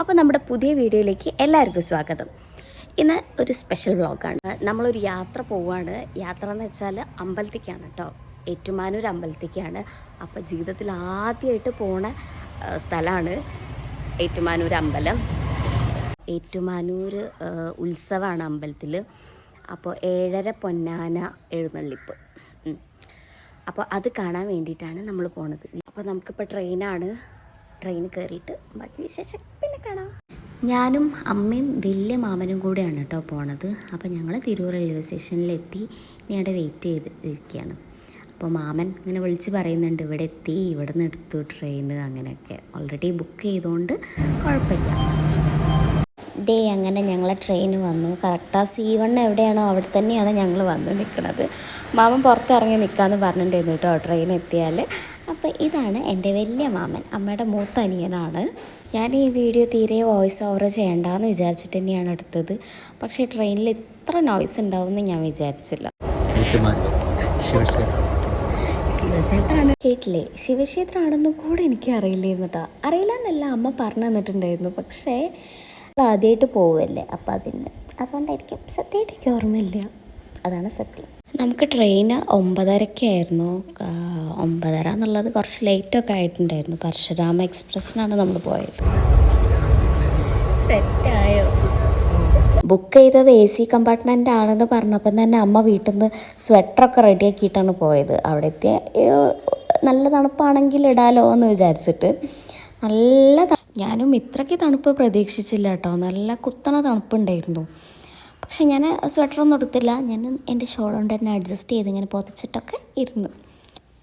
അപ്പോൾ നമ്മുടെ പുതിയ വീഡിയോയിലേക്ക് എല്ലാവർക്കും സ്വാഗതം. ഇന്ന് ഒരു സ്പെഷ്യൽ വ്ളോഗാണ് നമ്മളൊരു യാത്ര പോവുകയാണ് യാത്ര എന്ന് വെച്ചാൽ അമ്പലത്തേക്കാണ് കേട്ടോ ഏറ്റുമാനൂർ അമ്പലത്തേക്കാണ്. അപ്പോൾ ജീവിതത്തിൽ ആദ്യമായിട്ട് പോണ സ്ഥലമാണ് ഏറ്റുമാനൂർ അമ്പലം. ഏറ്റുമാനൂർ ഉത്സവമാണ് അമ്പലത്തിൽ അപ്പോൾ ഏഴര പൊന്നാന എഴുന്നള്ളിപ്പ്. അപ്പോൾ അത് കാണാൻ വേണ്ടിയിട്ടാണ് നമ്മൾ പോണത്. അപ്പോൾ നമുക്കിപ്പോൾ ട്രെയിനാണ് ട്രെയിൻ കയറിയിട്ട് ബാക്കി വിശേഷം. ഞാനും അമ്മയും വലിയ മാമനും കൂടെയാണ് കേട്ടോ പോണത്. അപ്പോൾ ഞങ്ങൾ തിരൂർ റെയിൽവേ സ്റ്റേഷനിലെത്തി ഇനി അവിടെ വെയിറ്റ് ചെയ്ത് ഇരിക്കുകയാണ് അപ്പോൾ മാമൻ ഇങ്ങനെ വിളിച്ച് പറയുന്നുണ്ട് ഇവിടെ എത്തി ഇവിടെ നിന്ന് എടുത്തു ട്രെയിൻ അങ്ങനെയൊക്കെ. ഓൾറെഡി ബുക്ക് ചെയ്തുകൊണ്ട് കുഴപ്പമില്ല ഡേ അങ്ങനെ ഞങ്ങളെ ട്രെയിൻ വന്നു. കറക്റ്റ് ആ സി വൺ എവിടെയാണോ അവിടെ തന്നെയാണ് ഞങ്ങൾ വന്ന് നിൽക്കുന്നത് മാമൻ പുറത്തിറങ്ങി നിൽക്കാമെന്ന് പറഞ്ഞിട്ടുണ്ടായിരുന്നു കേട്ടോ ട്രെയിൻ എത്തിയാൽ അപ്പോൾ ഇതാണ് എന്റെ വലിയ മാമൻ അമ്മയുടെ മൂത്ത അനിയനാണ്. ഞാൻ ഈ വീഡിയോ തീരെ വോയിസ് ഓവർ ചെയ്യണ്ടെന്ന് വിചാരിച്ചിട്ട് തന്നെയാണ് എടുത്തത്. പക്ഷേ ട്രെയിനിൽ ഇത്ര നോയ്സ് ഉണ്ടാവുമെന്ന് ഞാൻ വിചാരിച്ചില്ല. കേട്ടില്ലേ? ശിവക്ഷേത്രമാണെന്ന് കൂടെ എനിക്ക് അറിയില്ലായിരുന്നു കേട്ടോ അറിയില്ല എന്നല്ല അമ്മ പറഞ്ഞു തന്നിട്ടുണ്ടായിരുന്നു. പക്ഷേ ആദ്യമായിട്ട് പോവല്ലേ? അപ്പം അതിന്. അതുകൊണ്ടായിരിക്കും സത്യമായിട്ട് എനിക്ക് ഓർമ്മയില്ല. അതാണ് സത്യം. നമുക്ക് ട്രെയിൻ ഒമ്പതരക്കായിരുന്നു. ഒമ്പതര എന്നുള്ളത് കുറച്ച് ലേറ്റൊക്കെ ആയിട്ടുണ്ടായിരുന്നു. പരശുരാമ എക്സ്പ്രസ്സിനാണ് നമ്മൾ പോയത്. സെറ്റായോ ബുക്ക് ചെയ്തത് എ സി കമ്പാർട്ട്മെന്റ് ആണെന്ന് പറഞ്ഞപ്പം തന്നെ അമ്മ വീട്ടിൽ നിന്ന് സ്വെറ്ററൊക്കെ റെഡിയാക്കിയിട്ടാണ് പോയത്. അവിടെ എത്തിയ നല്ല തണുപ്പാണെങ്കിൽ ഇടാലോ എന്ന് വിചാരിച്ചിട്ട്. നല്ല ഞാനും ഇത്രയ്ക്ക് തണുപ്പ് പ്രതീക്ഷിച്ചില്ല കേട്ടോ. നല്ല കുത്തണ തണുപ്പുണ്ടായിരുന്നു. പക്ഷെ ഞാൻ സ്വെറ്ററൊന്നും എടുത്തില്ല. ഞാൻ എന്റെ ഷോൾ കൊണ്ട് തന്നെ അഡ്ജസ്റ്റ് ചെയ്ത് ഇങ്ങനെ പൊതിച്ചിട്ടൊക്കെ ഇരുന്നു.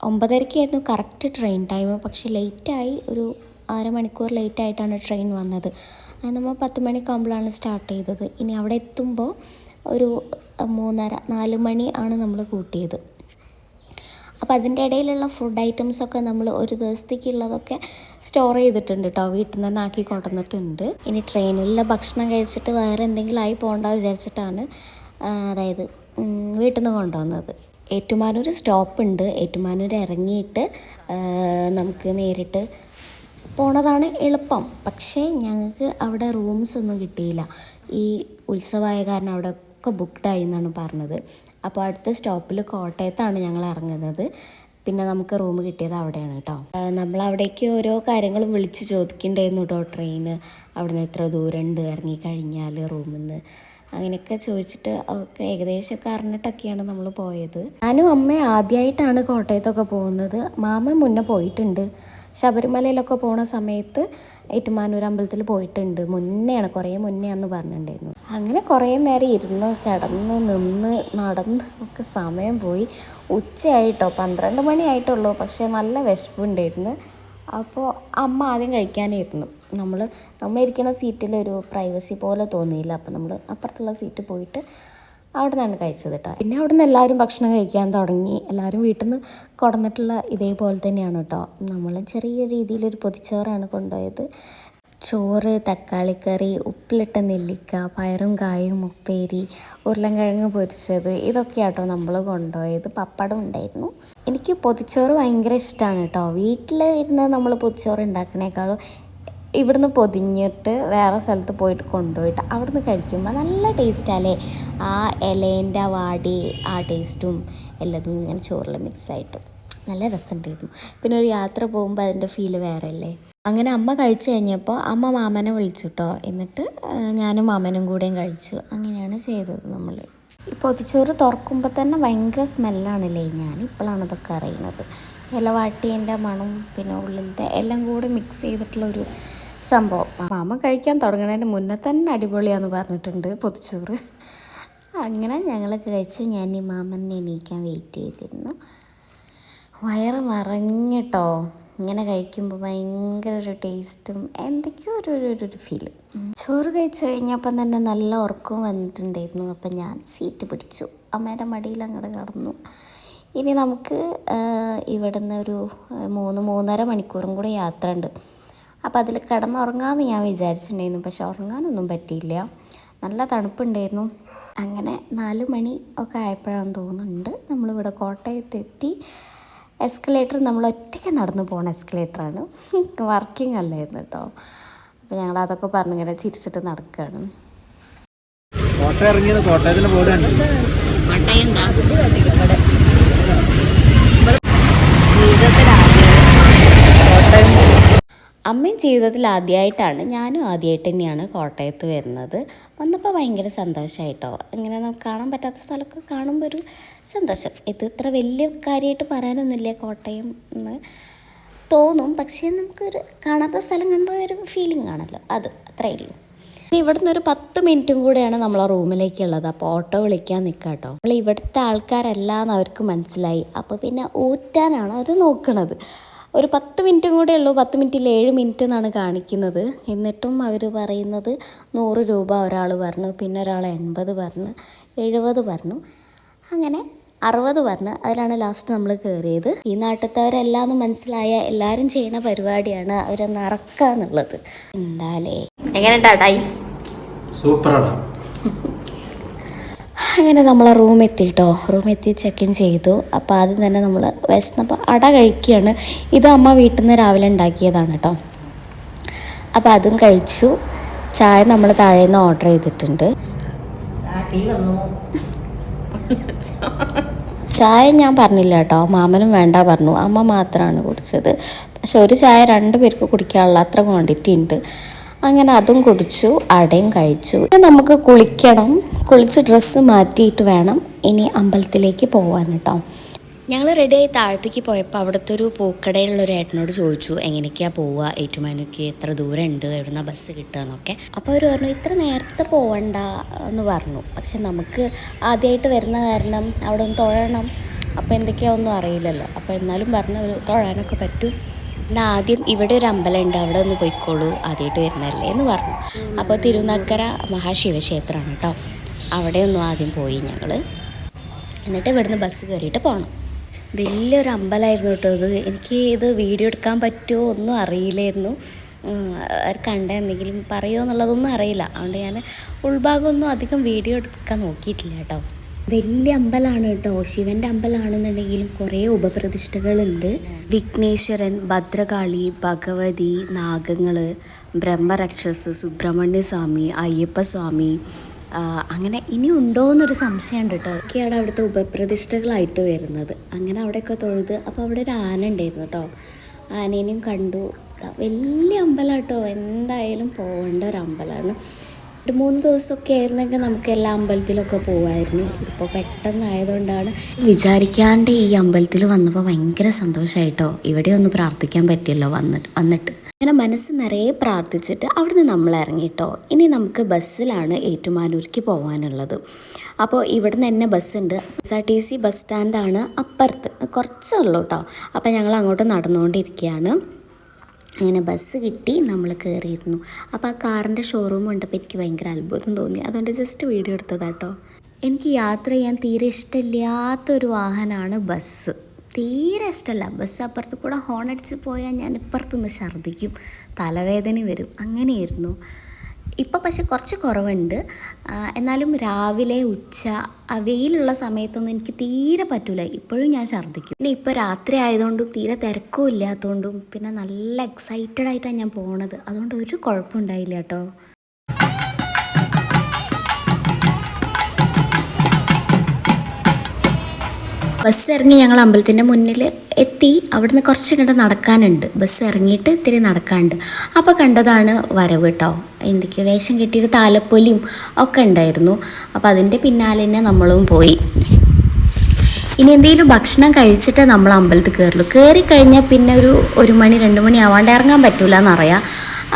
ഒമ്പതരയ്ക്കായിരുന്നു കറക്റ്റ് ട്രെയിൻ ടൈം പക്ഷേ ലേറ്റായി ഒരു അരമണിക്കൂർ ലേറ്റ് ആയിട്ടാണ് ട്രെയിൻ വന്നത്. നമ്മൾ പത്ത് മണിക്കാകുമ്പോഴാണ് സ്റ്റാർട്ട് ചെയ്തത്. ഇനി അവിടെ എത്തുമ്പോൾ ഒരു മൂന്നര നാല് മണി ആണ് നമ്മൾ കൂട്ടിയത്. അപ്പോൾ അതിന്റെ ഇടയിലുള്ള ഫുഡ് ഐറ്റംസ് ഒക്കെ നമ്മൾ ഒരു ദിവസത്തേക്കുള്ളതൊക്കെ സ്റ്റോർ ചെയ്തിട്ടുണ്ട് കേട്ടോ വീട്ടിൽ നിന്ന് ആക്കി കൊണ്ടുവന്നിട്ടുണ്ട്. ഇനി ട്രെയിനിലെ ഭക്ഷണം കഴിച്ചിട്ട് വേറെ എന്തെങ്കിലും ആയി പോകണ്ട വിചാരിച്ചിട്ടാണ് അതായത് വീട്ടിൽ നിന്ന് കൊണ്ടുവന്നത്. ഏറ്റുമാനൂർ സ്റ്റോപ്പ് ഉണ്ട്. ഏറ്റുമാനൂർ ഇറങ്ങിയിട്ട് നമുക്ക് നേരിട്ട് പോണതാണ് എളുപ്പം. പക്ഷേ ഞങ്ങൾക്ക് അവിടെ റൂംസ് ഒന്നും കിട്ടിയില്ല. ഈ ഉത്സവമായ കാരണം അവിടെ ഒക്കെ ബുക്ക്ഡായി എന്നാണ് പറഞ്ഞത്. അപ്പോൾ അടുത്ത സ്റ്റോപ്പിൽ കോട്ടയത്താണ് ഞങ്ങൾ ഇറങ്ങുന്നത്. പിന്നെ നമുക്ക് റൂം കിട്ടിയത് അവിടെയാണ് കേട്ടോ. നമ്മൾ അവിടേക്ക് ഓരോ കാര്യങ്ങളും വിളിച്ച് ചോദിക്കണ്ടായിരുന്നു കേട്ടോ. ട്രെയിന് അവിടെ നിന്ന് എത്ര ദൂരമുണ്ട്? ഇറങ്ങിക്കഴിഞ്ഞാൽ റൂമിൽ നിന്ന് അങ്ങനെയൊക്കെ ചോദിച്ചിട്ട് ഒക്കെ ഏകദേശമൊക്കെ അറിഞ്ഞിട്ടൊക്കെയാണ് നമ്മൾ പോയത്. ഞാനും അമ്മ ആദ്യമായിട്ടാണ് കോട്ടയത്തൊക്കെ പോകുന്നത്. മാമ മുന്നേ പോയിട്ടുണ്ട്. ശബരിമലയിലൊക്കെ പോണ സമയത്ത് ഏറ്റുമാനൂർ അമ്പലത്തിൽ പോയിട്ടുണ്ട്. മുന്നെയാണ് കുറേ എന്ന് പറഞ്ഞിട്ടുണ്ടായിരുന്നു. അങ്ങനെ കുറേ നേരം ഇരുന്ന് കിടന്ന് നിന്ന് നടന്ന് ഒക്കെ സമയം പോയി. ഉച്ചയായിട്ടോ പന്ത്രണ്ട് മണിയായിട്ടുള്ളൂ പക്ഷേ നല്ല വിശപ്പുണ്ടായിരുന്നു. അപ്പോൾ അമ്മ ആദ്യം കഴിക്കാനായിരുന്നു. നമ്മൾ നമ്മളിരിക്കുന്ന സീറ്റിൽ ഒരു പ്രൈവസി പോലെ തോന്നിയില്ല. അപ്പോൾ നമ്മൾ അപ്പുറത്തുള്ള സീറ്റ് പോയിട്ട് അവിടെ നിന്നാണ് കഴിച്ചത് കേട്ടോ പിന്നെ അവിടെ നിന്ന് എല്ലാവരും ഭക്ഷണം കഴിക്കാൻ തുടങ്ങി. എല്ലാവരും വീട്ടിൽ നിന്ന് കൊടന്നിട്ടുള്ള ഇതേപോലെ തന്നെയാണ് കേട്ടോ നമ്മൾ ചെറിയ രീതിയിലൊരു പൊതിച്ചോറാണ് കൊണ്ടുപോയത്. ചോറ് തക്കാളിക്കറി ഉപ്പിലിട്ട നെല്ലിക്ക പയറും കായും ഉപ്പേരി ഉരുളൻകിഴങ്ങ് പൊരിച്ചത് ഇതൊക്കെയാട്ടോ നമ്മൾ കൊണ്ടുപോയത്. പപ്പടം ഉണ്ടായിരുന്നു. എനിക്ക് പൊതിച്ചോറ് ഭയങ്കര ഇഷ്ടമാണ് കേട്ടോ വീട്ടിൽ ഇരുന്ന് നമ്മൾ പൊതിച്ചോറ് ഉണ്ടാക്കണേക്കാളും ഇവിടുന്ന് പൊതിഞ്ഞിട്ട് വേറെ സ്ഥലത്ത് പോയിട്ട് കൊണ്ടുപോയിട്ട് അവിടുന്ന് കഴിക്കുമ്പോൾ നല്ല ടേസ്റ്റാല്ലേ ആ ഇലേന്റെ വാടി ആ ടേസ്റ്റും എല്ലാതും ഇങ്ങനെ ചോറിൽ മിക്സായിട്ട് നല്ല രസമുണ്ടായിരുന്നു. പിന്നെ ഒരു യാത്ര പോകുമ്പോൾ അതിന്റെ ഫീൽ വേറെ അല്ലേ അങ്ങനെ അമ്മ കഴിച്ചു കഴിഞ്ഞപ്പോൾ അമ്മ മാമനെ വിളിച്ചു കേട്ടോ എന്നിട്ട് ഞാനും മാമനും കൂടെയും കഴിച്ചു. അങ്ങനെയാണ് ചെയ്തത് നമ്മൾ. ഈ പൊതിച്ചോറ് തുറക്കുമ്പോൾ തന്നെ ഭയങ്കര സ്മെല്ലാണല്ലേ? ഞാൻ ഇപ്പോഴാണ് അതൊക്കെ അറിയുന്നത്. ഇലവാട്ടിയന്റെ മണം പിന്നെ ഉള്ളിലത്തെ എല്ലാം കൂടെ മിക്സ് ചെയ്തിട്ടുള്ളൊരു സംഭവം. മാമ കഴിക്കാൻ തുടങ്ങുന്നതിന് മുന്നേ തന്നെ അടിപൊളിയാന്ന് പറഞ്ഞിട്ടുണ്ട് പൊതിച്ചോറ്. അങ്ങനെ ഞങ്ങളൊക്കെ കഴിച്ച് ഞാൻ ഈ മാമനെ എണീക്കാൻ വെയിറ്റ് ചെയ്തിരുന്നു. വയറ് നിറഞ്ഞിട്ടോ. ഇങ്ങനെ കഴിക്കുമ്പോൾ ഭയങ്കര ഒരു ടേസ്റ്റും എന്തൊക്കെയോ ഒരു ഒരു ഒരു- ഫീൽ ചോറ് കഴിച്ച് കഴിഞ്ഞപ്പം തന്നെ നല്ല ഉറക്കവും വന്നിട്ടുണ്ടായിരുന്നു. അപ്പം ഞാൻ സീറ്റ് പിടിച്ചു. അമ്മേന്റെ മടിയിൽ അങ്ങോട്ട് കടന്നു. ഇനി നമുക്ക് ഇവിടുന്ന് ഒരു മൂന്ന് മൂന്നര മണിക്കൂറും കൂടെ യാത്ര ഉണ്ട് അപ്പോൾ അതിൽ കിടന്നുറങ്ങാമെന്ന് ഞാൻ വിചാരിച്ചിട്ടുണ്ടായിരുന്നു. പക്ഷെ ഉറങ്ങാനൊന്നും പറ്റിയില്ല. നല്ല തണുപ്പുണ്ടായിരുന്നു. അങ്ങനെ നാല് മണി ഒക്കെ ആയപ്പോഴാണെന്ന് തോന്നുന്നുണ്ട് നമ്മളിവിടെ കോട്ടയത്തെത്തി. എസ്കലേറ്റർ നമ്മൾ ഒറ്റയ്ക്ക് നടന്നു പോണ എസ്കലേറ്ററാണ് വർക്കിംഗ് അല്ലായിരുന്നു കേട്ടോ. അപ്പോൾ ഞങ്ങൾ അതൊക്കെ പറഞ്ഞിങ്ങനെ ചിരിച്ചിട്ട് നടക്കുകയാണ്. കോട്ടയം ഇറങ്ങിയത് കോട്ടയത്തിന് ബോർഡ് കണ്ടില്ല അമ്മയും ജീവിതത്തിൽ ആദ്യമായിട്ടാണ് ഞാനും ആദ്യമായിട്ട് തന്നെയാണ് കോട്ടയത്ത് വരുന്നത്. വന്നപ്പോൾ ഭയങ്കര സന്തോഷമായിട്ടോ ഇങ്ങനെ നമുക്ക് കാണാൻ പറ്റാത്ത സ്ഥലമൊക്കെ കാണുമ്പോൾ ഒരു സന്തോഷം. ഇത് ഇത്ര വലിയ കാര്യമായിട്ട് പറയാനൊന്നുമില്ല കോട്ടയം എന്ന് തോന്നും. പക്ഷേ നമുക്കൊരു കാണാത്ത സ്ഥലം കാണുമ്പോൾ ഒരു ഫീലിംഗ് ആണല്ലോ. അത് അത്രയേ ഉള്ളൂ. ഇവിടുന്ന് ഒരു പത്ത് മിനിറ്റും കൂടെയാണ് നമ്മളെ റൂമിലേക്കുള്ളത്. അപ്പോൾ ഓട്ടോ വിളിക്കാൻ നിൽക്കുക കേട്ടോ നമ്മൾ ഇവിടുത്തെ ആൾക്കാരല്ല എന്ന് അവർക്ക് മനസ്സിലായി. അപ്പോൾ പിന്നെ ഊറ്റാനാണ് അവർ നോക്കണത്. ഒരു പത്ത് മിനിറ്റും കൂടെ ഉള്ളൂ. പത്ത് മിനിറ്റിൽ ഏഴ് മിനിറ്റ് എന്നാണ് കാണിക്കുന്നത്. എന്നിട്ടും അവർ പറയുന്നത് നൂറ് രൂപ ഒരാൾ പറഞ്ഞു പിന്നെ ഒരാൾ എൺപത് പറഞ്ഞു എഴുപത് പറഞ്ഞു അങ്ങനെ അറുപത് പറഞ്ഞു. അതിലാണ് ലാസ്റ്റ് നമ്മൾ കയറിയത്. ഈ നാട്ടിലത്തവരെല്ലാം എന്ന് മനസ്സിലായ എല്ലാവരും ചെയ്യുന്ന പരിപാടിയാണ് അവരെ നിറക്കുക എന്നുള്ളത് എന്താലേ എങ്ങനെയുണ്ടായി സൂപ്പറാടാ അങ്ങനെ നമ്മൾ റൂം എത്തിയിട്ടോ റൂം എത്തി ചെക്ക് ഇൻ ചെയ്തു. അപ്പോൾ ആദ്യം തന്നെ നമ്മൾ വിശന്നപ്പോൾ അട കഴിക്കുകയാണ്. ഇത് അമ്മ വീട്ടിൽ നിന്ന് രാവിലെ ഉണ്ടാക്കിയതാണ് കേട്ടോ അപ്പോൾ അതും കഴിച്ചു. ചായ നമ്മൾ താഴെ നിന്ന് ഓർഡർ ചെയ്തിട്ടുണ്ട്. ചായ ഞാൻ പറഞ്ഞില്ല കേട്ടോ മാമനും വേണ്ട പറഞ്ഞു. അമ്മ മാത്രമാണ് കുടിച്ചത്. പക്ഷെ ഒരു ചായ രണ്ട് പേർക്ക് കുടിക്കാനുള്ള അത്ര ക്വാണ്ടിറ്റി ഉണ്ട്. അങ്ങനെ അതും കുടിച്ചു അടയും കഴിച്ചു. നമുക്ക് കുളിക്കണം. കുളിച്ച് ഡ്രസ്സ് മാറ്റിയിട്ട് വേണം ഇനി അമ്പലത്തിലേക്ക് പോകാൻ കേട്ടോ ഞങ്ങൾ റെഡിയായി താഴത്തേക്ക് പോയപ്പോൾ അവിടുത്തെ ഒരു പൂക്കടയിലുള്ള ഒരു ഏട്ടനോട് ചോദിച്ചു എങ്ങനെയൊക്കെയാണ് പോവുക? ഏറ്റുമാനൊക്കെ എത്ര ദൂരം ഉണ്ട് എവിടുന്ന ബസ് കിട്ടുക എന്നൊക്കെ. അപ്പോൾ അവർ പറഞ്ഞു ഇത്ര നേരത്തെ പോവണ്ട എന്ന് പറഞ്ഞു. പക്ഷെ നമുക്ക് ആദ്യമായിട്ട് വരുന്ന കാരണം അവിടെ ഒന്ന് തൊഴണം. അപ്പോൾ എന്തൊക്കെയാ ഒന്നും അറിയില്ലല്ലോ. അപ്പോൾ എന്നാലും പറഞ്ഞു ഒരു തൊഴാനൊക്കെ പറ്റും. എന്നാൽ ആദ്യം ഇവിടെ ഒരു അമ്പലമുണ്ട്. അവിടെ ഒന്ന് പോയിക്കോളൂ. ആദ്യമായിട്ട് വരുന്നതല്ലേ എന്ന് പറഞ്ഞു. അപ്പോൾ തിരുനക്കര മഹാശിവക്ഷേത്രമാണ് കേട്ടോ. അവിടെ ഒന്നും ആദ്യം പോയി ഞങ്ങൾ എന്നിട്ട് ഇവിടുന്ന് ബസ് കയറിയിട്ട് പോകണം വലിയൊരു അമ്പലമായിരുന്നു കേട്ടോ ഇത്. എനിക്ക് ഇത് വീഡിയോ എടുക്കാൻ പറ്റുമോ ഒന്നും അറിയില്ലായിരുന്നു. കണ്ട എന്തെങ്കിലും പറയുമോ എന്നുള്ളതൊന്നും അറിയില്ല. അതുകൊണ്ട് ഞാൻ ഉൾഭാഗമൊന്നും അധികം വീഡിയോ എടുക്കാൻ നോക്കിയിട്ടില്ല കേട്ടോ. വലിയ അമ്പലമാണ് കേട്ടോ. ശിവന്റെ അമ്പലമാണെന്നുണ്ടെങ്കിലും കുറേ ഉപപ്രതിഷ്ഠകളുണ്ട്. വിഘ്നേശ്വരൻ ഭദ്രകാളി ഭഗവതി നാഗങ്ങൾ ബ്രഹ്മരക്ഷസ് സുബ്രഹ്മണ്യ സ്വാമി അയ്യപ്പസ്വാമി അങ്ങനെ ഇനി ഉണ്ടോ എന്നൊരു സംശയമുണ്ട് കേട്ടോ. ഒക്കെയാണ് അവിടുത്തെ ഉപപ്രതിഷ്ഠകളായിട്ട് വരുന്നത്. അങ്ങനെ അവിടെയൊക്കെ തൊഴുത് അപ്പോൾ അവിടെ ഒരു ആന ഉണ്ടായിരുന്നു കേട്ടോ. ആനേനെയും കണ്ടു. വലിയ അമ്പലം കേട്ടോ. എന്തായാലും പോകേണ്ട ഒരു അമ്പലമാണ് ഒരു മൂന്ന് ദിവസമൊക്കെ ആയിരുന്നെങ്കിൽ നമുക്ക് എല്ലാ അമ്പലത്തിലൊക്കെ പോവായിരുന്നു. ഇപ്പോൾ പെട്ടെന്നായതുകൊണ്ടാണ് വിചാരിക്കാണ്ട് ഈ അമ്പലത്തിൽ വന്നപ്പോൾ ഭയങ്കര സന്തോഷമായിട്ടോ ഇവിടെ ഒന്ന് പ്രാർത്ഥിക്കാൻ പറ്റിയല്ലോ വന്നിട്ട് വന്നിട്ട്. അങ്ങനെ മനസ്സ് നിറയെ പ്രാർത്ഥിച്ചിട്ട് അവിടുന്ന് നമ്മൾ ഇറങ്ങിയിട്ടോ ഇനി നമുക്ക് ബസ്സിലാണ് ഏറ്റുമാനൂർക്ക് പോകാനുള്ളത് അപ്പോൾ ഇവിടുന്ന് തന്നെ ബസ്സുണ്ട്. S R T C bus സ്റ്റാൻഡാണ് അപ്പുറത്ത്. കുറച്ചുള്ളൂ കേട്ടോ. അപ്പോൾ ഞങ്ങൾ അങ്ങോട്ട് നടന്നുകൊണ്ടിരിക്കുകയാണ്. അങ്ങനെ ബസ് കിട്ടി നമ്മൾ കയറിയിരുന്നു അപ്പോൾ ആ കാറിന്റെ ഷോറൂം കണ്ടപ്പോൾ എനിക്ക് ഭയങ്കര അത്ഭുതം തോന്നി. അതുകൊണ്ട് ജസ്റ്റ് വീഡിയോ എടുത്തതാട്ടോ. എനിക്ക് യാത്ര ചെയ്യാൻ തീരെ ഇഷ്ടമില്ലാത്തൊരു വാഹനമാണ് ബസ് തീരെ ഇഷ്ടമല്ല. ബസ് അപ്പുറത്ത് കൂടെ ഹോൺ അടിച്ച് പോയാൽ ഞാൻ ഇപ്പുറത്ത് നിന്ന് ഛർദ്ദിക്കും. തലവേദന വരും. അങ്ങനെയായിരുന്നു. ഇപ്പോൾ പക്ഷെ കുറച്ച് കുറവുണ്ട്. എന്നാലും രാവിലെ ഉച്ച വെയിലുള്ള സമയത്തൊന്നും എനിക്ക് തീരെ പറ്റില്ല ഇപ്പോഴും ഞാൻ ഛർദ്ദിക്കും. പിന്നെ ഇപ്പോൾ രാത്രി ആയതുകൊണ്ടും തീരെ തിരക്കും ഇല്ലാത്തതുകൊണ്ടും പിന്നെ നല്ല എക്സൈറ്റഡ് ആയിട്ടാണ് ഞാൻ പോണത്. അതുകൊണ്ട് ഒരു കുഴപ്പമുണ്ടായില്ല കേട്ടോ. ബസ് ഇറങ്ങി ഞങ്ങൾ അമ്പലത്തിന്റെ മുന്നിൽ എത്തി. അവിടുന്ന് കുറച്ച് കണ്ട് നടക്കാനുണ്ട്. ബസ് ഇറങ്ങിയിട്ട് ഇത്തിരി നടക്കാനുണ്ട്. അപ്പോൾ കണ്ടതാണ് വരവ് കേട്ടോ. എന്തൊക്കെയോ വേഷം കെട്ടിയിട്ട് താലപ്പൊലിയും ഒക്കെ ഉണ്ടായിരുന്നു. അപ്പോൾ അതിന്റെ പിന്നാലെ തന്നെ നമ്മളും പോയി. ഇനി എന്തെങ്കിലും ഭക്ഷണം കഴിച്ചിട്ട് നമ്മൾ അമ്പലത്തിൽ കയറുള്ളൂ. കയറി കഴിഞ്ഞാൽ പിന്നെ ഒരു ഒരു മണി രണ്ട് മണി ആവാണ്ട് ഇറങ്ങാൻ പറ്റൂല എന്നറിയാം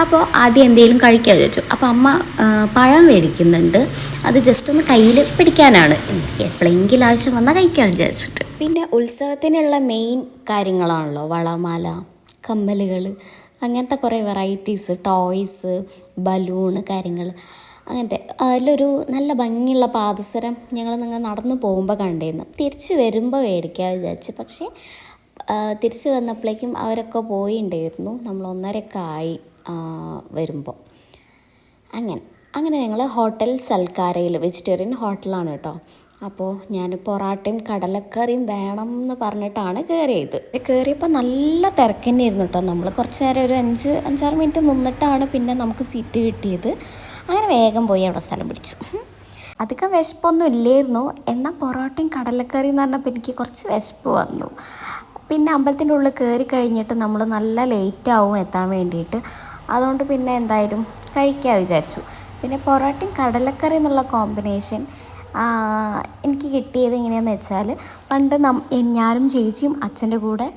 അപ്പോൾ ആദ്യം എന്തെങ്കിലും കഴിക്കാൻ ചോദിച്ചു. അപ്പോൾ അമ്മ പഴം മേടിക്കുന്നുണ്ട്. അത് ജസ്റ്റ് ഒന്ന് കയ്യിൽ പിടിക്കാനാണ്. എപ്പോഴെങ്കിലും ആവശ്യം വന്നാൽ കഴിക്കാൻ വിചാരിച്ചിട്ട്. പിന്നെ ഉത്സവത്തിനുള്ള മെയിൻ കാര്യങ്ങളാണല്ലോ. വളമാല കമ്മലുകൾ അങ്ങനത്തെ കുറേ വെറൈറ്റീസ് ടോയ്സ് ബലൂണ് കാര്യങ്ങൾ അങ്ങനത്തെ അതിലൊരു നല്ല ഭംഗിയുള്ള പാദസരം ഞങ്ങൾ നിങ്ങൾ നടന്നു പോകുമ്പോൾ കണ്ടിരുന്നു. തിരിച്ചു വരുമ്പോൾ മേടിക്കാൻ വിചാരിച്ചു. പക്ഷേ തിരിച്ചു വന്നപ്പോഴേക്കും അവരൊക്കെ പോയിണ്ടായിരുന്നു. നമ്മൾ ഒന്നരക്കായി വരുമ്പോൾ അങ്ങനെ അങ്ങനെ ഞങ്ങൾ ഹോട്ടൽ സൽക്കാരയിൽ വെജിറ്റേറിയൻ ഹോട്ടലാണ് കേട്ടോ. അപ്പോൾ ഞാൻ പൊറാട്ടയും കടലക്കറിയും വേണം എന്ന് പറഞ്ഞിട്ടാണ് കയറിയത് കയറിയപ്പോൾ നല്ല തിരക്ക് തന്നെയായിരുന്നു കേട്ടോ. നമ്മൾ കുറച്ച് നേരം ഒരു അഞ്ച് അഞ്ചാറ് മിനിറ്റ് നിന്നിട്ടാണ് പിന്നെ നമുക്ക് സീറ്റ് കിട്ടിയത്. അങ്ങനെ വേഗം പോയി അവിടെ സ്ഥലം പിടിച്ചു. അധികം വിശപ്പൊന്നും ഇല്ലായിരുന്നു. എന്നാൽ പൊറോട്ടയും കടലക്കറിയും എന്ന് പറഞ്ഞപ്പോൾ എനിക്ക് കുറച്ച് വിശപ്പ് വന്നു. പിന്നെ അമ്പലത്തിന്റെ ഉള്ളിൽ കയറി കഴിഞ്ഞിട്ട് നമ്മൾ നല്ല ലേറ്റ് ആവും എത്താൻ വേണ്ടിയിട്ട്. അതുകൊണ്ട് പിന്നെ എന്തായാലും കഴിക്കാൻ വിചാരിച്ചു. പിന്നെ പൊറോട്ടയും കടലക്കറി എന്നുള്ള കോമ്പിനേഷൻ എനിക്ക് കിട്ടിയത് എങ്ങനെയാണെന്ന് വെച്ചാൽ പണ്ട് നം ഞാനും ചേച്ചിയും അച്ഛന്റെ കൂടെ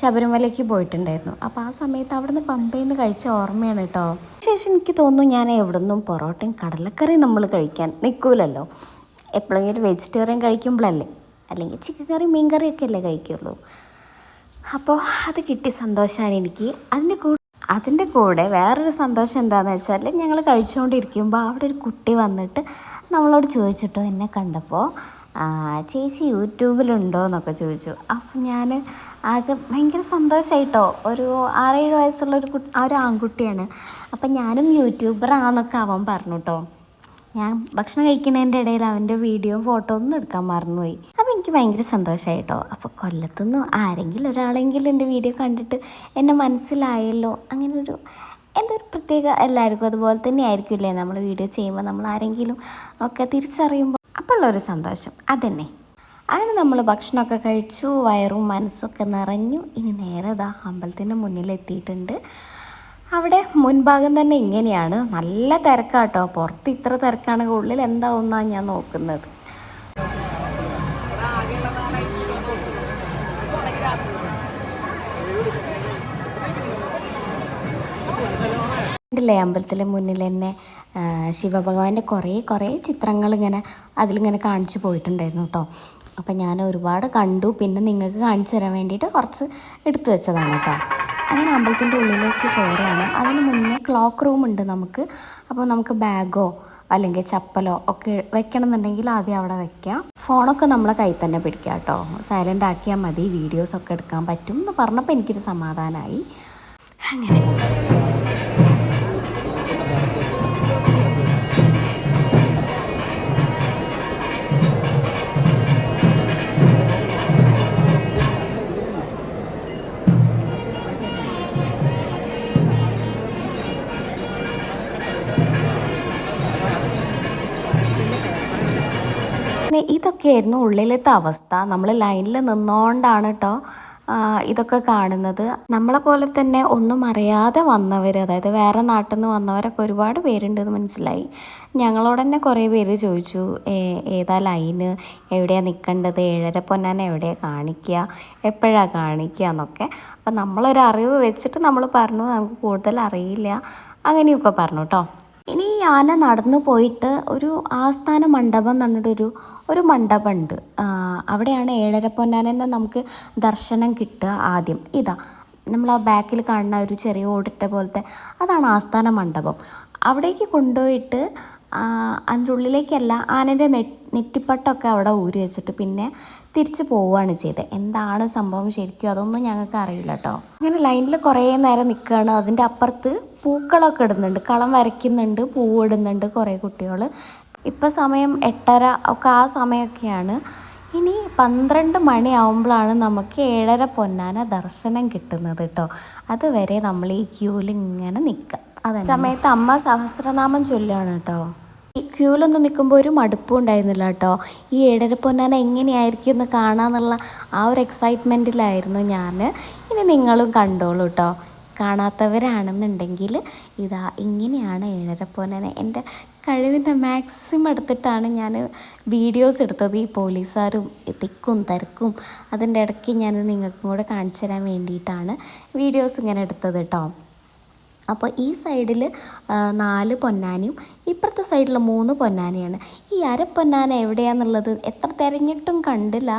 ശബരിമലയ്ക്ക് പോയിട്ടുണ്ടായിരുന്നു. അപ്പോൾ ആ സമയത്ത് അവിടുന്ന് പമ്പയിൽ നിന്ന് കഴിച്ച ഓർമ്മയാണ് കേട്ടോ. ശേഷം എനിക്ക് തോന്നുന്നു ഞാൻ എവിടുന്നും പൊറോട്ടയും കടലക്കറിയും നമ്മൾ കഴിക്കാൻ നിൽക്കൂലല്ലോ. എപ്പോഴെങ്കിലും വെജിറ്റേറിയൻ കഴിക്കുമ്പോഴല്ലേ? അല്ലെങ്കിൽ ചിക്കൻ കറി മീൻ കറിയൊക്കെ അല്ലേ കഴിക്കുള്ളൂ. അപ്പോൾ അത് കിട്ടിയ സന്തോഷമാണ് എനിക്ക്. അതിന്റെ കൂടെ അതിന്റെ കൂടെ വേറൊരു സന്തോഷം എന്താണെന്ന് വെച്ചാൽ ഞങ്ങൾ കഴിച്ചുകൊണ്ടിരിക്കുമ്പോൾ അവിടെ ഒരു കുട്ടി വന്നിട്ട് നമ്മളോട് ചോദിച്ചിട്ടോ എന്നെ കണ്ടപ്പോൾ ചേച്ചി യൂട്യൂബിലുണ്ടോ എന്നൊക്കെ ചോദിച്ചു. അപ്പം ഞാൻ ആകെ ഭയങ്കര സന്തോഷമായിട്ടോ ഒരു ആറേഴ് വയസ്സുള്ള ഒരു കുട്ടി ആ ഒരു ആൺകുട്ടിയാണ്. അപ്പം ഞാനും യൂട്യൂബറാന്നൊക്കെ അവൻ പറഞ്ഞു കേട്ടോ ഞാൻ ഭക്ഷണം കഴിക്കുന്നതിന്റെ ഇടയിൽ അവന്റെ വീഡിയോ ഫോട്ടോ ഒന്നും എടുക്കാൻ മറന്നുപോയി. അപ്പോൾ എനിക്ക് ഭയങ്കര സന്തോഷമായി കേട്ടോ അപ്പോൾ കൊല്ലത്തുനിന്ന് ആരെങ്കിലും ഒരാളെങ്കിലും എന്റെ വീഡിയോ കണ്ടിട്ട് എന്നെ മനസ്സിലായല്ലോ. അങ്ങനൊരു ഒരു എന്തോ ഒരു പ്രത്യേക എല്ലാവർക്കും അതുപോലെ തന്നെ ആയിരിക്കില്ലേ നമ്മൾ വീഡിയോ ചെയ്യുമ്പോൾ നമ്മൾ ആരെങ്കിലും ഒക്കെ തിരിച്ചറിയുമ്പോൾ. അപ്പോൾ ഉള്ളൊരു സന്തോഷം. അതന്നെ. അങ്ങനെ നമ്മൾ ഭക്ഷണമൊക്കെ കഴിച്ചു വയറും മനസ്സൊക്കെ നിറഞ്ഞു. ഇനി നേരെ ഇതാ അമ്പലത്തിന്റെ മുന്നിലെത്തിയിട്ടുണ്ട് അവിടെ മുൻഭാഗം തന്നെ ഇങ്ങനെയാണ്. നല്ല തിരക്കാട്ടോ പുറത്ത് ഇത്ര തിരക്കാണെങ്കിൽ ഉള്ളിൽ എന്താവുന്നാണ് ഞാൻ നോക്കുന്നത്. ില്ലേ അമ്പലത്തിലെ മുന്നിൽ തന്നെ ശിവഭഗവാന്റെ കുറേ കുറേ ചിത്രങ്ങൾ ഇങ്ങനെ അതിലിങ്ങനെ കാണിച്ചു പോയിട്ടുണ്ടായിരുന്നു കേട്ടോ. അപ്പം ഞാൻ ഒരുപാട് കണ്ടു. പിന്നെ നിങ്ങൾക്ക് കാണിച്ചു തരാൻ വേണ്ടിയിട്ട് കുറച്ച് എടുത്തു വെച്ചതാണ് കേട്ടോ. അങ്ങനെ അമ്പലത്തിന്റെ ഉള്ളിലേക്ക് കയറുകയാണ്. അതിന് മുന്നേ ക്ലോക്ക് റൂം ഉണ്ട് നമുക്ക്. അപ്പോൾ നമുക്ക് ബാഗോ അല്ലെങ്കിൽ ചപ്പലോ ഒക്കെ വെക്കണം എന്നുണ്ടെങ്കിൽ ആദ്യം അവിടെ വെക്കാം. ഫോണൊക്കെ നമ്മളെ കയ്യിൽ തന്നെ പിടിക്കാം കേട്ടോ. സൈലന്റ് ആക്കിയാൽ മതി. വീഡിയോസൊക്കെ എടുക്കാൻ പറ്റും എന്ന് പറഞ്ഞപ്പോൾ എനിക്കൊരു സമാധാനമായി. അങ്ങനെ. ഇതൊക്കെയായിരുന്നു ഉള്ളിലത്തെ അവസ്ഥ. നമ്മൾ ലൈനിൽ നിന്നുകൊണ്ടാണ് കേട്ടോ ഇതൊക്കെ കാണുന്നത്. നമ്മളെ പോലെ തന്നെ ഒന്നും അറിയാതെ വന്നവർ അതായത് വേറെ നാട്ടിൽ നിന്ന് വന്നവരൊക്കെ ഒരുപാട് പേരുണ്ടെന്ന് മനസ്സിലായി. ഞങ്ങളോട് തന്നെ കുറേ പേര് ചോദിച്ചു ഏതാ ലൈന്? എവിടെയാണ് നിൽക്കേണ്ടത് ഏഴര പൊന്നാൻ എവിടെയാണ് കാണിക്കുക എപ്പോഴാണ് കാണിക്കുക എന്നൊക്കെ. അപ്പം നമ്മളൊരു അറിവ് വെച്ചിട്ട് നമ്മൾ പറഞ്ഞു നമുക്ക് കൂടുതൽ അറിയില്ല. അങ്ങനെയൊക്കെ പറഞ്ഞു കേട്ടോ ഇനി ഈ ആന നടന്നു പോയിട്ട് ഒരു ആസ്ഥാന മണ്ഡപം എന്ന് പറഞ്ഞിട്ടൊരു ഒരു മണ്ഡപമുണ്ട്. അവിടെയാണ് ഏഴര പൊന്നാനെന്ന് നമുക്ക് ദർശനം കിട്ടുക ആദ്യം. ഇതാ നമ്മൾ ആ ബാക്കിൽ കാണുന്ന ഒരു ചെറിയ ഓടിട്ട പോലത്തെ അതാണ് ആസ്ഥാന മണ്ഡപം. അവിടേക്ക് കൊണ്ടുപോയിട്ട് അതിന്റെ ഉള്ളിലേക്കല്ല ആനന്റെ നെ നെറ്റിപ്പട്ടൊക്കെ അവിടെ ഊരി വെച്ചിട്ട് പിന്നെ തിരിച്ചു പോവുകയാണ് ചെയ്തത്. എന്താണ് സംഭവം ശരിക്കും അതൊന്നും ഞങ്ങൾക്ക് അറിയില്ല കേട്ടോ അങ്ങനെ ലൈനിൽ കുറേ നേരം നിൽക്കുകയാണ് അതിന്റെ അപ്പുറത്ത് പൂക്കളൊക്കെ ഇടുന്നുണ്ട്. കളം വരയ്ക്കുന്നുണ്ട് പൂവ് ഇടുന്നുണ്ട് കുറേ കുട്ടികൾ ഇപ്പം സമയം എട്ടര ഒക്കെ ആ സമയമൊക്കെയാണ്. ഇനി പന്ത്രണ്ട് മണിയാവുമ്പോഴാണ് നമുക്ക് ഏഴര പൊന്നാന ദർശനം കിട്ടുന്നത് കേട്ടോ അതുവരെ നമ്മൾ ഈ ക്യൂവിൽ ഇങ്ങനെ നിൽക്കുക സമയത്ത് അമ്മ സഹസ്രനാമം ചൊല്ലാണ് കേട്ടോ. ഈ ക്യൂലൊന്നും നിൽക്കുമ്പോൾ ഒരു മടുപ്പും ഉണ്ടായിരുന്നില്ല കേട്ടോ. ഈ ഏഴര പൊന്നാന എങ്ങനെയായിരിക്കും എന്ന് കാണാന്നുള്ള ആ ഒരു എക്സൈറ്റ്മെന്റിലായിരുന്നു ഞാൻ ഇനി നിങ്ങളും കണ്ടോളൂ കേട്ടോ. കാണാത്തവരാണെന്നുണ്ടെങ്കിൽ ഇതാ ഇങ്ങനെയാണ് ഏഴര പൊന്നാന. എന്റെ കഴിവിന്റെ മാക്സിമം എടുത്തിട്ടാണ് ഞാൻ വീഡിയോസ് എടുത്തത്. ഈ പോലീസുകാരും തിക്കും തിരക്കും അതിന്റെ ഇടയ്ക്ക് ഞാൻ നിങ്ങൾക്കും കൂടെ കാണിച്ചു തരാൻ വേണ്ടിയിട്ടാണ് വീഡിയോസ് ഇങ്ങനെ എടുത്തത് കേട്ടോ. അപ്പോൾ ഈ സൈഡിൽ നാല് പൊന്നാനയും ഇപ്പുറത്തെ സൈഡിൽ മൂന്ന് പൊന്നാനയാണ്. ഈ അര പൊന്നാന എവിടെയാണെന്നുള്ളത് എത്ര തിരഞ്ഞിട്ടും കണ്ടില്ല.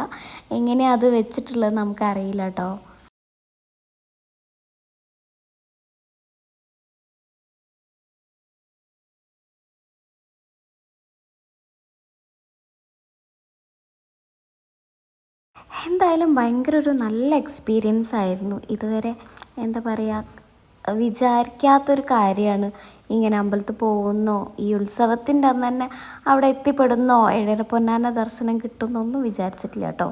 എങ്ങനെയാണ് അത് വെച്ചിട്ടുള്ളത് നമുക്കറിയില്ല കേട്ടോ. എന്തായാലും ഭയങ്കര ഒരു നല്ല എക്സ്പീരിയൻസ് ആയിരുന്നു. ഇതുവരെ എന്താ പറയുക വിചാരിക്കാത്തൊരു കാര്യമാണ്. ഇങ്ങനെ അമ്പലത്തിൽ പോകുന്നോ ഈ ഉത്സവത്തിന്റെ അന്ന് തന്നെ അവിടെ എത്തിപ്പെടുന്നോ ഏഴര പൊന്നാന ദർശനം കിട്ടുന്നൊന്നും വിചാരിച്ചിട്ടില്ല കേട്ടോ.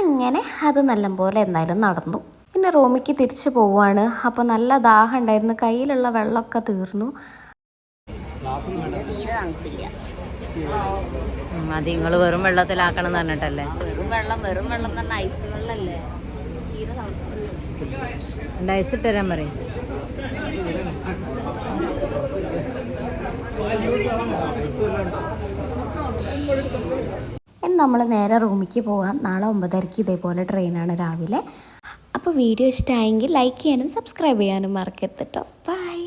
അങ്ങനെ അത് നല്ലപോലെ എന്തായാലും നടന്നു. പിന്നെ റൂമിക്ക് തിരിച്ചു പോവുകയാണ്. അപ്പോൾ നല്ല ദാഹം ഉണ്ടായിരുന്നു. കയ്യിലുള്ള വെള്ളമൊക്കെ തീർന്നു. അത് നിങ്ങൾ വെറും വെള്ളത്തിലാക്കണം എന്ന് പറഞ്ഞിട്ടല്ലേ? വെറും വെള്ളം വെറും വെള്ളം തന്നെ ഐസ് വെള്ളമല്ലേ തീരെ ഐസ് ഇട്ട് തരാൻ പറയും. നമ്മൾ നേരെ റൂമിലേക്ക് പോകാം നാളെ ഒമ്പതരയ്ക്ക് ഇതേപോലെ ട്രെയിനാണ് രാവിലെ. അപ്പോൾ വീഡിയോ ഇഷ്ടമായെങ്കിൽ ലൈക്ക് ചെയ്യാനും സബ്സ്ക്രൈബ് ചെയ്യാനും മറക്കരുത് കേട്ടോ ബൈ